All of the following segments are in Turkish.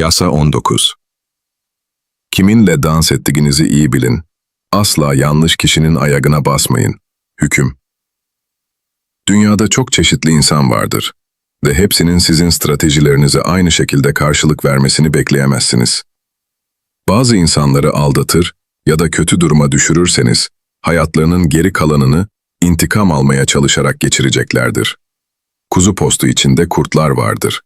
Yasa 19 Kiminle dans ettiğinizi iyi bilin. Asla yanlış kişinin ayağına basmayın. Hüküm Dünyada çok çeşitli insan vardır ve hepsinin sizin stratejilerinize aynı şekilde karşılık vermesini bekleyemezsiniz. Bazı insanları aldatır ya da kötü duruma düşürürseniz, hayatlarının geri kalanını intikam almaya çalışarak geçireceklerdir. Kuzu postu içinde kurtlar vardır.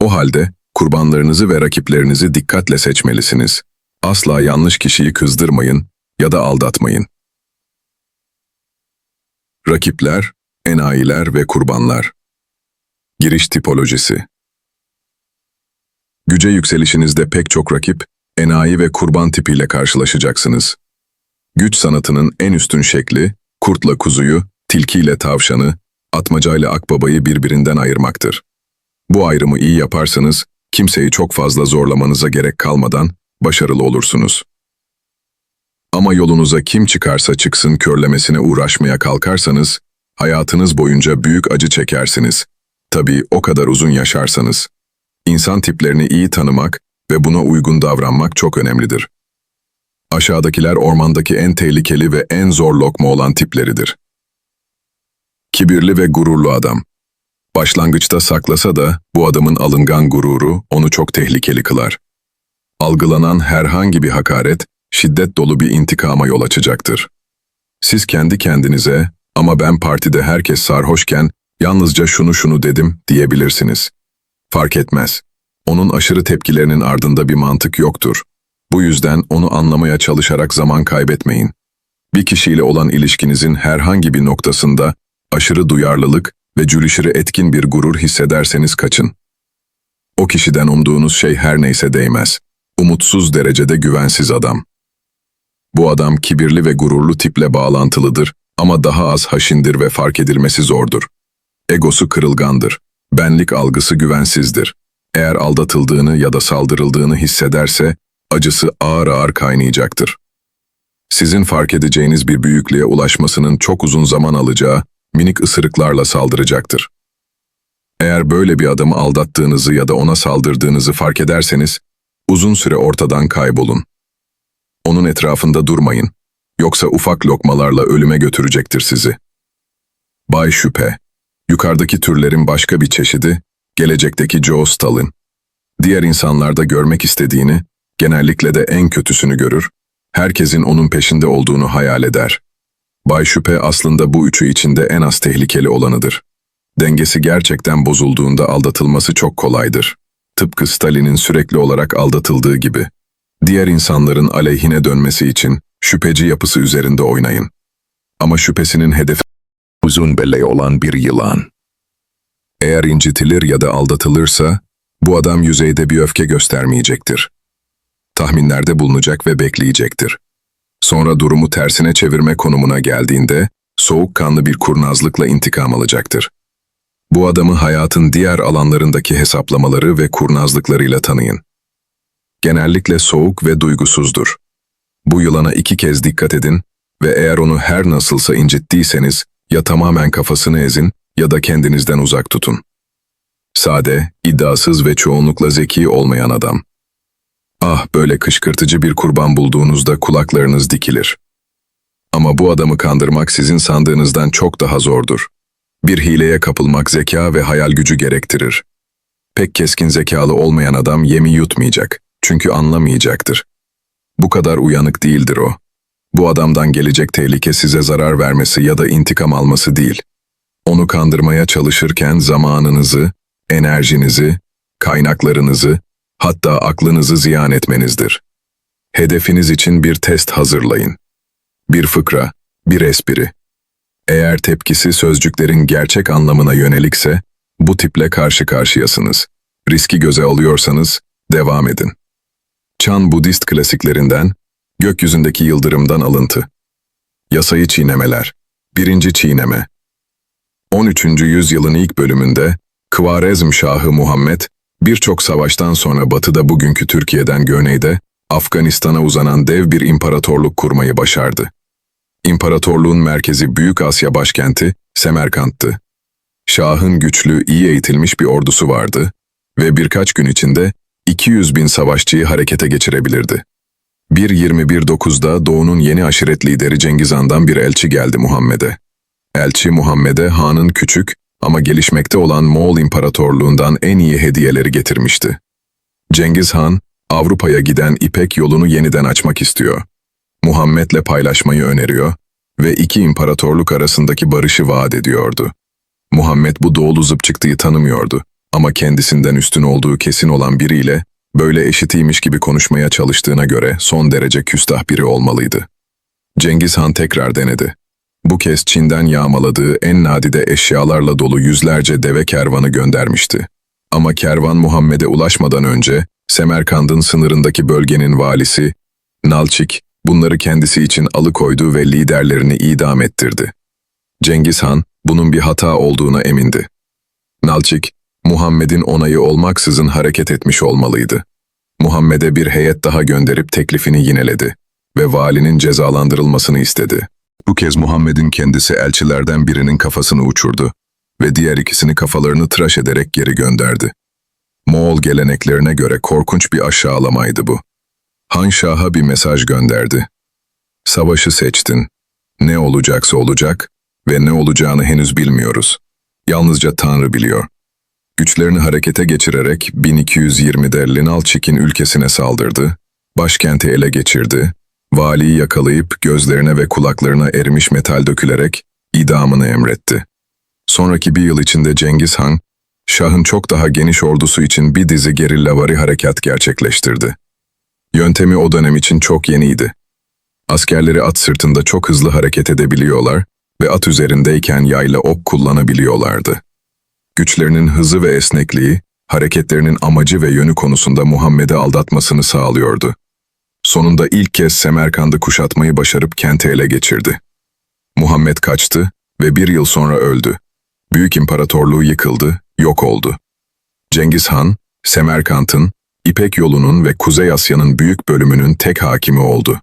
O halde kurbanlarınızı ve rakiplerinizi dikkatle seçmelisiniz. Asla yanlış kişiyi kızdırmayın ya da aldatmayın. Rakipler, enayiler ve kurbanlar. Giriş tipolojisi Güce yükselişinizde pek çok rakip, enayi ve kurban tipiyle karşılaşacaksınız. Güç sanatının en üstün şekli, kurtla kuzuyu, tilkiyle tavşanı, atmacayla akbabayı birbirinden ayırmaktır. Bu ayrımı iyi yaparsanız, kimseyi çok fazla zorlamanıza gerek kalmadan başarılı olursunuz. Ama yolunuza kim çıkarsa çıksın körlemesine uğraşmaya kalkarsanız, hayatınız boyunca büyük acı çekersiniz. Tabii o kadar uzun yaşarsanız. İnsan tiplerini iyi tanımak ve buna uygun davranmak çok önemlidir. Aşağıdakiler ormandaki en tehlikeli ve en zor lokma olan tipleridir. Kibirli ve gururlu adam. Başlangıçta saklasa da bu adamın alıngan gururu onu çok tehlikeli kılar. Algılanan herhangi bir hakaret, şiddet dolu bir intikama yol açacaktır. Siz kendi kendinize, ama ben partide herkes sarhoşken yalnızca şunu şunu dedim diyebilirsiniz. Fark etmez. Onun aşırı tepkilerinin ardında bir mantık yoktur. Bu yüzden onu anlamaya çalışarak zaman kaybetmeyin. Bir kişiyle olan ilişkinizin herhangi bir noktasında aşırı duyarlılık ve cülüşürü etkin bir gurur hissederseniz kaçın. O kişiden umduğunuz şey her neyse değmez. Umutsuz derecede güvensiz adam. Bu adam kibirli ve gururlu tiple bağlantılıdır ama daha az haşindir ve fark edilmesi zordur. Egosu kırılgandır. Benlik algısı güvensizdir. Eğer aldatıldığını ya da saldırıldığını hissederse acısı ağır ağır kaynayacaktır. Sizin fark edeceğiniz bir büyüklüğe ulaşmasının çok uzun zaman alacağı minik ısırıklarla saldıracaktır. Eğer böyle bir adamı aldattığınızı ya da ona saldırdığınızı fark ederseniz, uzun süre ortadan kaybolun. Onun etrafında durmayın, yoksa ufak lokmalarla ölüme götürecektir sizi. Bay Şüphe, yukarıdaki türlerin başka bir çeşidi, gelecekteki Joe Stalin. Diğer insanlarda görmek istediğini, genellikle de en kötüsünü görür, herkesin onun peşinde olduğunu hayal eder. Bay Şüphe aslında bu üçü içinde en az tehlikeli olanıdır. Dengesi gerçekten bozulduğunda aldatılması çok kolaydır. Tıpkı Stalin'in sürekli olarak aldatıldığı gibi. Diğer insanların aleyhine dönmesi için şüpheci yapısı üzerinde oynayın. Ama şüphesinin hedefi uzun belleği olan bir yılan. Eğer incitilir ya da aldatılırsa, bu adam yüzeyde bir öfke göstermeyecektir. Tahminlerde bulunacak ve bekleyecektir. Sonra durumu tersine çevirme konumuna geldiğinde, soğukkanlı bir kurnazlıkla intikam alacaktır. Bu adamı hayatın diğer alanlarındaki hesaplamaları ve kurnazlıklarıyla tanıyın. Genellikle soğuk ve duygusuzdur. Bu yılana iki kez dikkat edin ve eğer onu her nasılsa incittiyseniz ya tamamen kafasını ezin ya da kendinizden uzak tutun. Sade, iddiasız ve çoğunlukla zeki olmayan adam. Ah böyle kışkırtıcı bir kurban bulduğunuzda kulaklarınız dikilir. Ama bu adamı kandırmak sizin sandığınızdan çok daha zordur. Bir hileye kapılmak zeka ve hayal gücü gerektirir. Pek keskin zekalı olmayan adam yemi yutmayacak çünkü anlamayacaktır. Bu kadar uyanık değildir o. Bu adamdan gelecek tehlike size zarar vermesi ya da intikam alması değil. Onu kandırmaya çalışırken zamanınızı, enerjinizi, kaynaklarınızı, hatta aklınızı ziyan etmenizdir. Hedefiniz için bir test hazırlayın. Bir fıkra, bir espri. Eğer tepkisi sözcüklerin gerçek anlamına yönelikse, bu tiple karşı karşıyasınız. Riski göze alıyorsanız, devam edin. Çan Budist klasiklerinden, gökyüzündeki yıldırımdan alıntı. Yasayı çiğnemeler. Birinci çiğneme. 13. yüzyılın ilk bölümünde, Kvarezm Şahı Muhammed, birçok savaştan sonra batıda bugünkü Türkiye'den güneyde, Afganistan'a uzanan dev bir imparatorluk kurmayı başardı. İmparatorluğun merkezi Büyük Asya başkenti Semerkant'tı. Şah'ın güçlü, iyi eğitilmiş bir ordusu vardı ve birkaç gün içinde 200 bin savaşçıyı harekete geçirebilirdi. 1.21.9'da Doğu'nun yeni aşiret lideri Cengiz Han'dan bir elçi geldi Muhammed'e. Elçi Muhammed'e Han'ın küçük ama gelişmekte olan Moğol İmparatorluğundan en iyi hediyeleri getirmişti. Cengiz Han, Avrupa'ya giden İpek yolunu yeniden açmak istiyor. Muhammed'le paylaşmayı öneriyor ve iki imparatorluk arasındaki barışı vaat ediyordu. Muhammed bu doğulu zıpçıktıyı tanımıyordu ama kendisinden üstün olduğu kesin olan biriyle böyle eşitiymiş gibi konuşmaya çalıştığına göre son derece küstah biri olmalıydı. Cengiz Han tekrar denedi. Bu kez Çin'den yağmaladığı en nadide eşyalarla dolu yüzlerce deve kervanı göndermişti. Ama kervan Muhammed'e ulaşmadan önce Semerkand'ın sınırındaki bölgenin valisi Nalçik bunları kendisi için alıkoydu ve liderlerini idam ettirdi. Cengiz Han bunun bir hata olduğuna emindi. Nalçik, Muhammed'in onayı olmaksızın hareket etmiş olmalıydı. Muhammed'e bir heyet daha gönderip teklifini yineledi ve valinin cezalandırılmasını istedi. Bu kez Muhammed'in kendisi elçilerden birinin kafasını uçurdu ve diğer ikisini kafalarını tıraş ederek geri gönderdi. Moğol geleneklerine göre korkunç bir aşağılamaydı bu. Han Şah'a bir mesaj gönderdi. Savaşı seçtin. Ne olacaksa olacak ve ne olacağını henüz bilmiyoruz. Yalnızca Tanrı biliyor. Güçlerini harekete geçirerek 1220'de Linalçik'in ülkesine saldırdı, başkenti ele geçirdi, valiyi yakalayıp gözlerine ve kulaklarına erimiş metal dökülerek idamını emretti. Sonraki bir yıl içinde Cengiz Han, Şah'ın çok daha geniş ordusu için bir dizi gerillavari harekat gerçekleştirdi. Yöntemi o dönem için çok yeniydi. Askerleri at sırtında çok hızlı hareket edebiliyorlar ve at üzerindeyken yayla ok kullanabiliyorlardı. Güçlerinin hızı ve esnekliği, hareketlerinin amacı ve yönü konusunda Muhammed'i aldatmasını sağlıyordu. Sonunda ilk kez Semerkand'ı kuşatmayı başarıp kenti ele geçirdi. Muhammed kaçtı ve bir yıl sonra öldü. Büyük imparatorluğu yıkıldı, yok oldu. Cengiz Han, Semerkant'ın, İpek yolunun ve Kuzey Asya'nın büyük bölümünün tek hakimi oldu.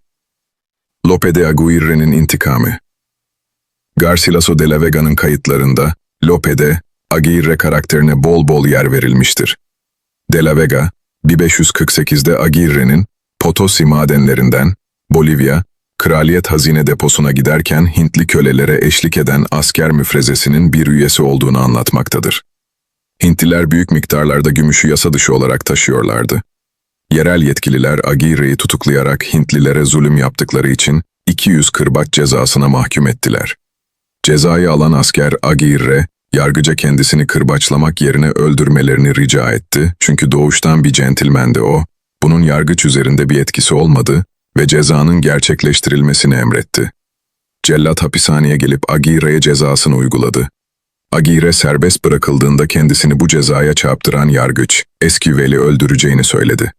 Lope de Aguirre'nin intikamı Garcilaso de la Vega'nın kayıtlarında Lope'de Aguirre karakterine bol bol yer verilmiştir. De la Vega, 1548'de Aguirre'nin Potosi madenlerinden Bolivya, kraliyet hazine deposuna giderken Hintli kölelere eşlik eden asker müfrezesinin bir üyesi olduğunu anlatmaktadır. Hintliler büyük miktarlarda gümüşü yasa dışı olarak taşıyorlardı. Yerel yetkililer Aguirre'yi tutuklayarak Hintlilere zulüm yaptıkları için 200 kırbaç cezasına mahkum ettiler. Cezayı alan asker Aguirre, yargıca kendisini kırbaçlamak yerine öldürmelerini rica etti çünkü doğuştan bir centilmendi o, bunun yargıç üzerinde bir etkisi olmadı ve cezanın gerçekleştirilmesini emretti. Cellat hapishaneye gelip Aguirre'ye cezasını uyguladı. Aguirre serbest bırakıldığında kendisini bu cezaya çarptıran yargıç, Esquivel'i öldüreceğini söyledi.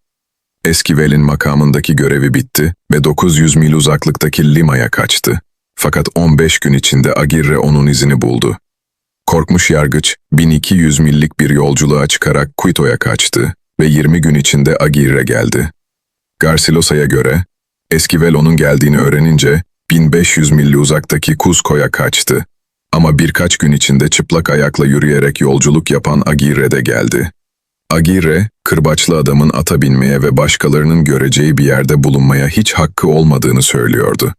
Esquivel'in makamındaki görevi bitti ve 900 mil uzaklıktaki Lima'ya kaçtı. Fakat 15 gün içinde Aguirre onun izini buldu. Korkmuş yargıç 1200 millik bir yolculuğa çıkarak Quito'ya kaçtı ve 20 gün içinde Aguirre geldi. Garcilosa'ya göre Esquivel onun geldiğini öğrenince 1500 milli uzaktaki Cuzco'ya kaçtı. Ama birkaç gün içinde çıplak ayakla yürüyerek yolculuk yapan Aguirre de geldi. Aguirre, kırbaçlı adamın ata binmeye ve başkalarının göreceği bir yerde bulunmaya hiç hakkı olmadığını söylüyordu.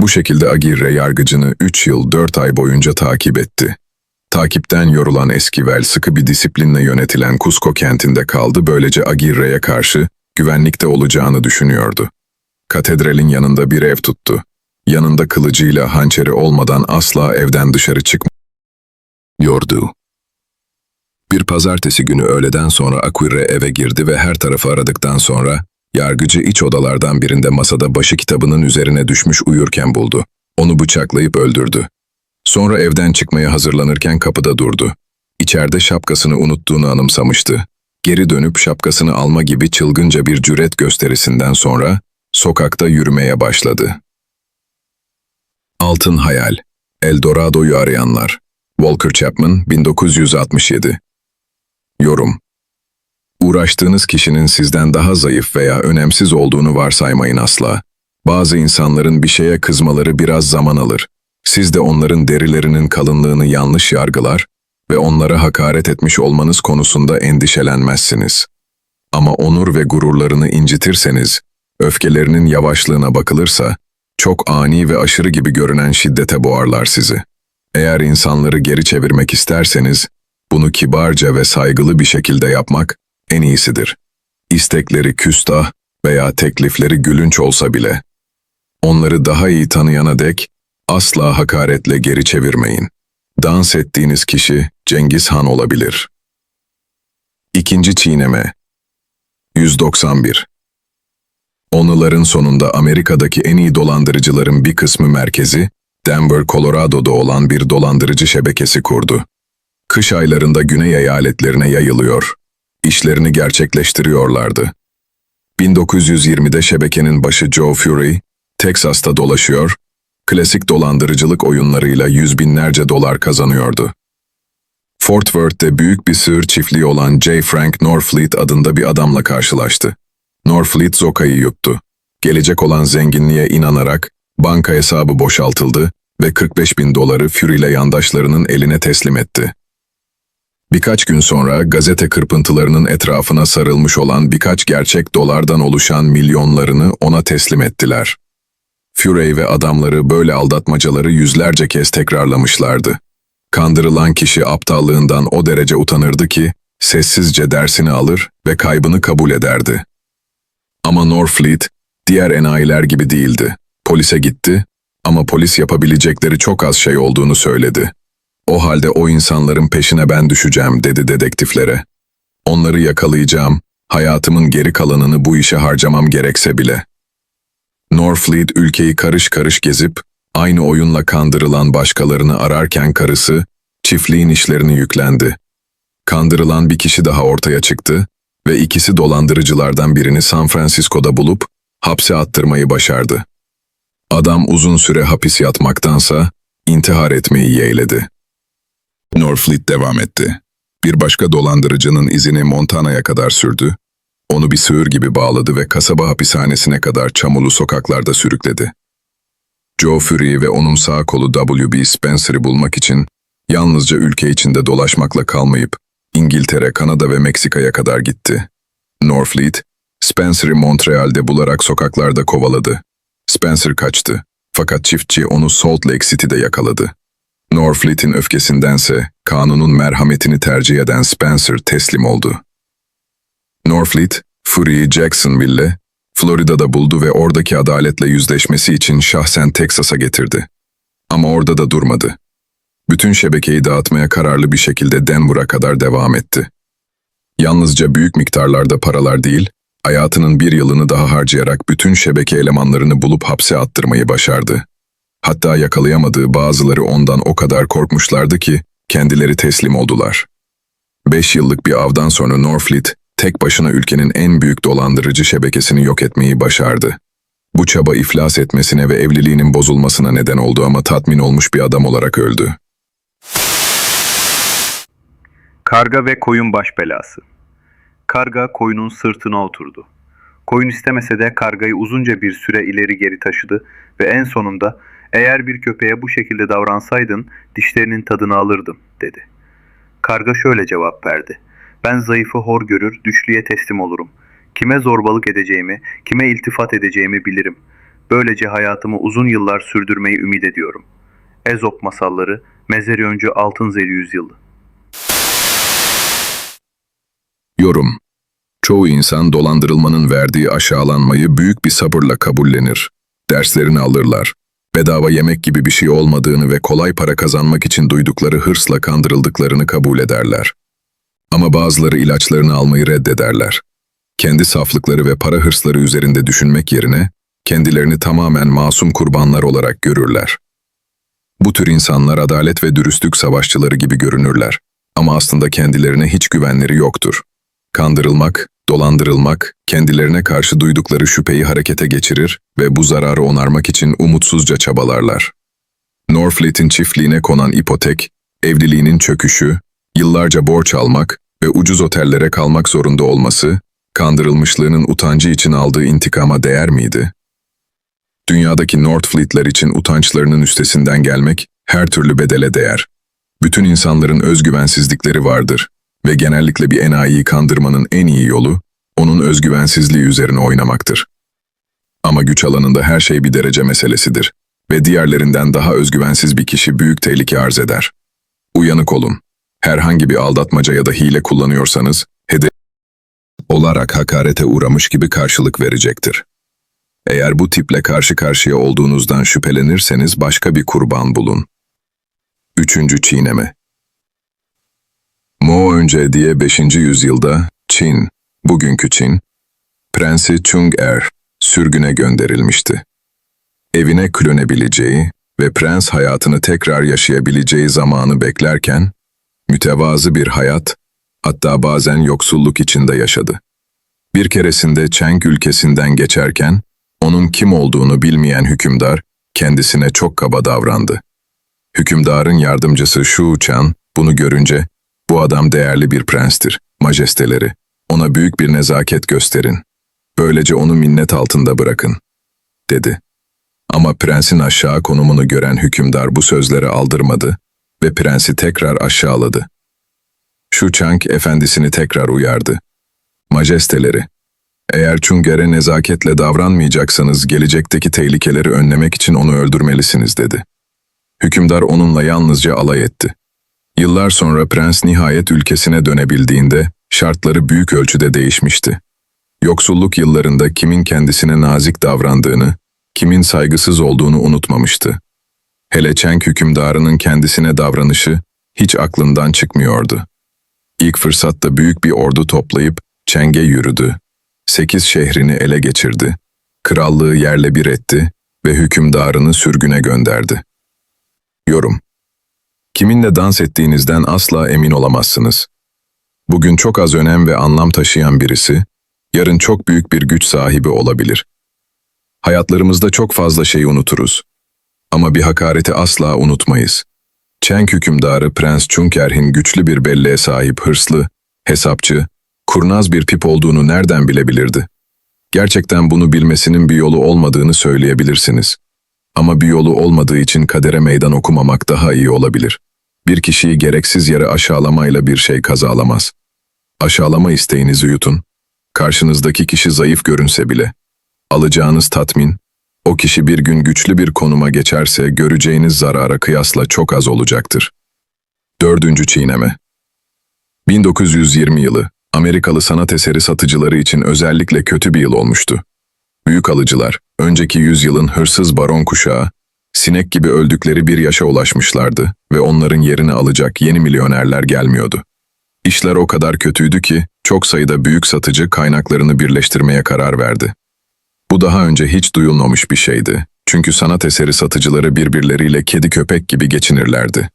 Bu şekilde Aguirre yargıcını 3 yıl 4 ay boyunca takip etti. Takipten yorulan Eskivel sıkı bir disiplinle yönetilen Cusco kentinde kaldı böylece Aguirre'ye karşı güvenlikte olacağını düşünüyordu. Katedralin yanında bir ev tuttu. Yanında kılıcıyla hançeri olmadan asla evden dışarı çıkmıyordu. Bir pazartesi günü öğleden sonra Aguirre eve girdi ve her tarafı aradıktan sonra yargıcı iç odalardan birinde masada başı kitabının üzerine düşmüş uyurken buldu. Onu bıçaklayıp öldürdü. Sonra evden çıkmaya hazırlanırken kapıda durdu. İçeride şapkasını unuttuğunu anımsamıştı. Geri dönüp şapkasını alma gibi çılgınca bir cüret gösterisinden sonra sokakta yürümeye başladı. Altın Hayal Eldorado'yu arayanlar Walker Chapman 1967 Yorum Uğraştığınız kişinin sizden daha zayıf veya önemsiz olduğunu varsaymayın asla. Bazı insanların bir şeye kızmaları biraz zaman alır. Siz de onların derilerinin kalınlığını yanlış yargılar ve onlara hakaret etmiş olmanız konusunda endişelenmezsiniz. Ama onur ve gururlarını incitirseniz, öfkelerinin yavaşlığına bakılırsa, çok ani ve aşırı gibi görünen şiddete boğarlar sizi. Eğer insanları geri çevirmek isterseniz, bunu kibarca ve saygılı bir şekilde yapmak en iyisidir. İstekleri küstah veya teklifleri gülünç olsa bile. Onları daha iyi tanıyana dek asla hakaretle geri çevirmeyin. Dans ettiğiniz kişi Cengiz Han olabilir. İkinci çiğneme 191 Onların sonunda Amerika'daki en iyi dolandırıcıların bir kısmı merkezi, Denver, Colorado'da olan bir dolandırıcı şebekesi kurdu. Kış aylarında güney eyaletlerine yayılıyor. İşlerini gerçekleştiriyorlardı. 1920'de şebekenin başı Joe Fury, Teksas'ta dolaşıyor, klasik dolandırıcılık oyunlarıyla yüz binlerce dolar kazanıyordu. Fort Worth'te büyük bir sığır çiftliği olan J. Frank Norfleet adında bir adamla karşılaştı. Norfleet Zoka'yı yuttu. Gelecek olan zenginliğe inanarak banka hesabı boşaltıldı ve 45 bin doları Fury ile yandaşlarının eline teslim etti. Birkaç gün sonra gazete kırpıntılarının etrafına sarılmış olan birkaç gerçek dolardan oluşan milyonlarını ona teslim ettiler. Fury ve adamları böyle aldatmacaları yüzlerce kez tekrarlamışlardı. Kandırılan kişi aptallığından o derece utanırdı ki, sessizce dersini alır ve kaybını kabul ederdi. Ama Norfleet, diğer enayiler gibi değildi. Polise gitti ama polis yapabilecekleri çok az şey olduğunu söyledi. O halde o insanların peşine ben düşeceğim dedi dedektiflere. Onları yakalayacağım, hayatımın geri kalanını bu işe harcamam gerekse bile. Norfleet ülkeyi karış karış gezip, aynı oyunla kandırılan başkalarını ararken karısı, çiftliğin işlerini yüklendi. Kandırılan bir kişi daha ortaya çıktı ve ikisi dolandırıcılardan birini San Francisco'da bulup hapse attırmayı başardı. Adam uzun süre hapis yatmaktansa intihar etmeyi yeğledi. Norfleet devam etti. Bir başka dolandırıcının izini Montana'ya kadar sürdü. Onu bir sığır gibi bağladı ve kasaba hapishanesine kadar çamurlu sokaklarda sürükledi. Joe Fury ve onun sağ kolu W.B. Spencer'ı bulmak için yalnızca ülke içinde dolaşmakla kalmayıp İngiltere, Kanada ve Meksika'ya kadar gitti. Norfleet, Spencer'ı Montreal'de bularak sokaklarda kovaladı. Spencer kaçtı fakat çiftçi onu Salt Lake City'de yakaladı. Norfleet'in öfkesindense kanunun merhametini tercih eden Spencer teslim oldu. Norfleet, Fury'yi Jacksonville'le, Florida'da buldu ve oradaki adaletle yüzleşmesi için şahsen Teksas'a getirdi. Ama orada da durmadı. Bütün şebekeyi dağıtmaya kararlı bir şekilde Denver'a kadar devam etti. Yalnızca büyük miktarlarda paralar değil, hayatının bir yılını daha harcayarak bütün şebeke elemanlarını bulup hapse attırmayı başardı. Hatta yakalayamadığı bazıları ondan o kadar korkmuşlardı ki kendileri teslim oldular. Beş yıllık bir avdan sonra Norfleet, tek başına ülkenin en büyük dolandırıcı şebekesini yok etmeyi başardı. Bu çaba iflas etmesine ve evliliğinin bozulmasına neden oldu ama tatmin olmuş bir adam olarak öldü. Karga ve koyun baş belası. Karga koyunun sırtına oturdu. Koyun istemese de kargayı uzunca bir süre ileri geri taşıdı ve en sonunda eğer bir köpeğe bu şekilde davransaydın dişlerinin tadını alırdım dedi. Karga şöyle cevap verdi. Ben zayıfı hor görür, güçlüye teslim olurum. Kime zorbalık edeceğimi, kime iltifat edeceğimi bilirim. Böylece hayatımı uzun yıllar sürdürmeyi ümit ediyorum. Ezop masalları, Mezeryoncu Altınzeli Yüzyılı. Yorum Çoğu insan dolandırılmanın verdiği aşağılanmayı büyük bir sabırla kabullenir. Derslerini alırlar. Bedava yemek gibi bir şey olmadığını ve kolay para kazanmak için duydukları hırsla kandırıldıklarını kabul ederler. Ama bazıları ilaçlarını almayı reddederler. Kendi saflıkları ve para hırsları üzerinde düşünmek yerine kendilerini tamamen masum kurbanlar olarak görürler. Bu tür insanlar adalet ve dürüstlük savaşçıları gibi görünürler ama aslında kendilerine hiç güvenleri yoktur. Kandırılmak, dolandırılmak, kendilerine karşı duydukları şüpheyi harekete geçirir ve bu zararı onarmak için umutsuzca çabalarlar. Norfleet'in çiftliğine konan ipotek, evliliğinin çöküşü, yıllarca borç almak ve ucuz otellere kalmak zorunda olması, kandırılmışlığının utancı için aldığı intikama değer miydi? Dünyadaki Northfleet'ler için utançlarının üstesinden gelmek her türlü bedele değer. Bütün insanların özgüvensizlikleri vardır ve genellikle bir enayiyi kandırmanın en iyi yolu, onu onun özgüvensizliği üzerine oynamaktır. Ama güç alanında her şey bir derece meselesidir ve diğerlerinden daha özgüvensiz bir kişi büyük tehlike arz eder. Uyanık olun. Herhangi bir aldatmaca ya da hile kullanıyorsanız, hedef olarak hakarete uğramış gibi karşılık verecektir. Eğer bu tiple karşı karşıya olduğunuzdan şüphelenirseniz başka bir kurban bulun. Üçüncü çiğneme Mo önce diye 5. yüzyılda Çin, bugünkü Çin, Prensi Chung-er sürgüne gönderilmişti. Evine klönebileceği ve prens hayatını tekrar yaşayabileceği zamanı beklerken, mütevazı bir hayat, hatta bazen yoksulluk içinde yaşadı. Bir keresinde Cheng ülkesinden geçerken, onun kim olduğunu bilmeyen hükümdar kendisine çok kaba davrandı. Hükümdarın yardımcısı Shu Chan bunu görünce, bu adam değerli bir prenstir, majesteleri, ona büyük bir nezaket gösterin. Böylece onu minnet altında bırakın, dedi. Ama prensin aşağı konumunu gören hükümdar bu sözleri aldırmadı ve prensi tekrar aşağıladı. Şu Chang efendisini tekrar uyardı. Majesteleri, eğer Chunger'e nezaketle davranmayacaksanız gelecekteki tehlikeleri önlemek için onu öldürmelisiniz dedi. Hükümdar onunla yalnızca alay etti. Yıllar sonra prens nihayet ülkesine dönebildiğinde şartları büyük ölçüde değişmişti. Yoksulluk yıllarında kimin kendisine nazik davrandığını, kimin saygısız olduğunu unutmamıştı. Hele Çenk hükümdarının kendisine davranışı hiç aklından çıkmıyordu. İlk fırsatta büyük bir ordu toplayıp Çeng'e yürüdü. Sekiz şehrini ele geçirdi. Krallığı yerle bir etti ve hükümdarını sürgüne gönderdi. Yorum Kiminle dans ettiğinizden asla emin olamazsınız. Bugün çok az önem ve anlam taşıyan birisi, yarın çok büyük bir güç sahibi olabilir. Hayatlarımızda çok fazla şeyi unuturuz. Ama bir hakareti asla unutmayız. Çenk hükümdarı Prens Chunkerhin güçlü bir belleğe sahip hırslı, hesapçı, kurnaz bir tip olduğunu nereden bilebilirdi? Gerçekten bunu bilmesinin bir yolu olmadığını söyleyebilirsiniz. Ama bir yolu olmadığı için kadere meydan okumamak daha iyi olabilir. Bir kişiyi gereksiz yere aşağılamayla bir şey kazalamaz. Aşağılama isteğinizi yutun. Karşınızdaki kişi zayıf görünse bile. Alacağınız tatmin, o kişi bir gün güçlü bir konuma geçerse göreceğiniz zarara kıyasla çok az olacaktır. Dördüncü çiğneme 1920 yılı, Amerikalı sanat eseri satıcıları için özellikle kötü bir yıl olmuştu. Büyük alıcılar, önceki yüzyılın hırsız baron kuşağı, sinek gibi öldükleri bir yaşa ulaşmışlardı ve onların yerini alacak yeni milyonerler gelmiyordu. İşler o kadar kötüydü ki, çok sayıda büyük satıcı kaynaklarını birleştirmeye karar verdi. Bu daha önce hiç duyulmamış bir şeydi. Çünkü sanat eseri satıcıları birbirleriyle kedi köpek gibi geçinirlerdi.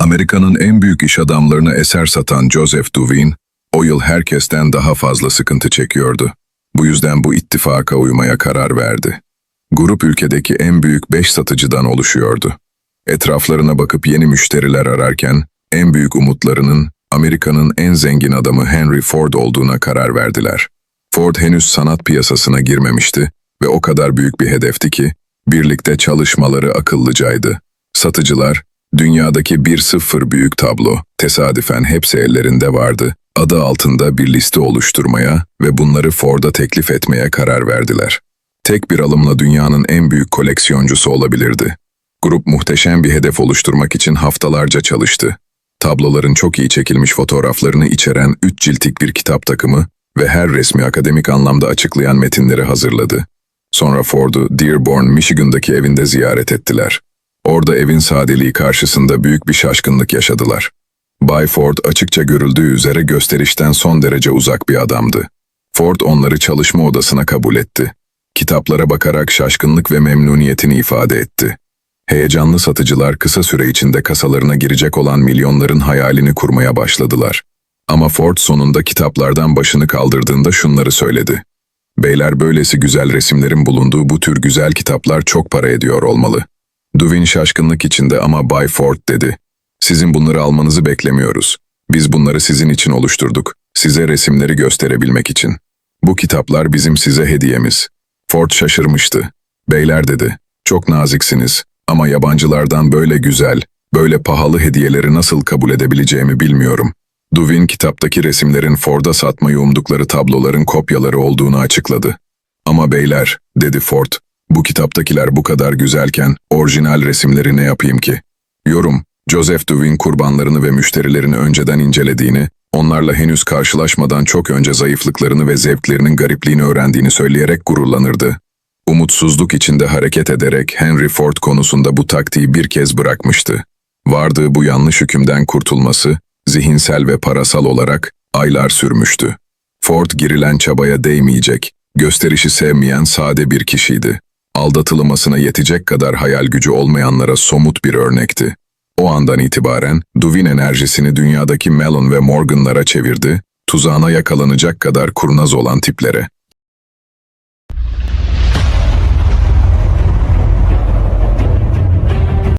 Amerika'nın en büyük iş adamlarına eser satan Joseph Duveen, o yıl herkesten daha fazla sıkıntı çekiyordu. Bu yüzden bu ittifaka uymaya karar verdi. Grup ülkedeki en büyük beş satıcıdan oluşuyordu. Etraflarına bakıp yeni müşteriler ararken, en büyük umutlarının Amerika'nın en zengin adamı Henry Ford olduğuna karar verdiler. Ford henüz sanat piyasasına girmemişti ve o kadar büyük bir hedefti ki, birlikte çalışmaları akıllıcaydı. Satıcılar, dünyadaki bir sıfır büyük tablo, tesadüfen hepsi ellerinde vardı, adı altında bir liste oluşturmaya ve bunları Ford'a teklif etmeye karar verdiler. Tek bir alımla dünyanın en büyük koleksiyoncusu olabilirdi. Grup muhteşem bir hedef oluşturmak için haftalarca çalıştı. Tabloların çok iyi çekilmiş fotoğraflarını içeren üç ciltlik bir kitap takımı ve her resmi akademik anlamda açıklayan metinleri hazırladı. Sonra Ford'u Dearborn, Michigan'daki evinde ziyaret ettiler. Orada evin sadeliği karşısında büyük bir şaşkınlık yaşadılar. Bay Ford açıkça görüldüğü üzere gösterişten son derece uzak bir adamdı. Ford onları çalışma odasına kabul etti. Kitaplara bakarak şaşkınlık ve memnuniyetini ifade etti. Heyecanlı satıcılar kısa süre içinde kasalarına girecek olan milyonların hayalini kurmaya başladılar. Ama Ford sonunda kitaplardan başını kaldırdığında şunları söyledi. Beyler böylesi güzel resimlerin bulunduğu bu tür güzel kitaplar çok para ediyor olmalı. Duvin şaşkınlık içinde ama Bay Ford dedi. Sizin bunları almanızı beklemiyoruz. Biz bunları sizin için oluşturduk. Size resimleri gösterebilmek için. Bu kitaplar bizim size hediyemiz. Ford şaşırmıştı. Beyler dedi. Çok naziksiniz. Ama yabancılardan böyle güzel, böyle pahalı hediyeleri nasıl kabul edebileceğimi bilmiyorum. Duvin kitaptaki resimlerin Ford'a satmayı umdukları tabloların kopyaları olduğunu açıkladı. Ama beyler, dedi Ford, bu kitaptakiler bu kadar güzelken orijinal resimleri ne yapayım ki? Yorum, Joseph Duvin kurbanlarını ve müşterilerini önceden incelediğini, onlarla henüz karşılaşmadan çok önce zayıflıklarını ve zevklerinin garipliğini öğrendiğini söyleyerek gururlanırdı. Umutsuzluk içinde hareket ederek Henry Ford konusunda bu taktiği bir kez bırakmıştı. Vardığı bu yanlış hükümden kurtulması, zihinsel ve parasal olarak aylar sürmüştü. Ford girilen çabaya değmeyecek, gösterişi sevmeyen sade bir kişiydi. Aldatılmasına yetecek kadar hayal gücü olmayanlara somut bir örnekti. O andan itibaren Duvin enerjisini dünyadaki Mellon ve Morgan'lara çevirdi, tuzağına yakalanacak kadar kurnaz olan tiplere.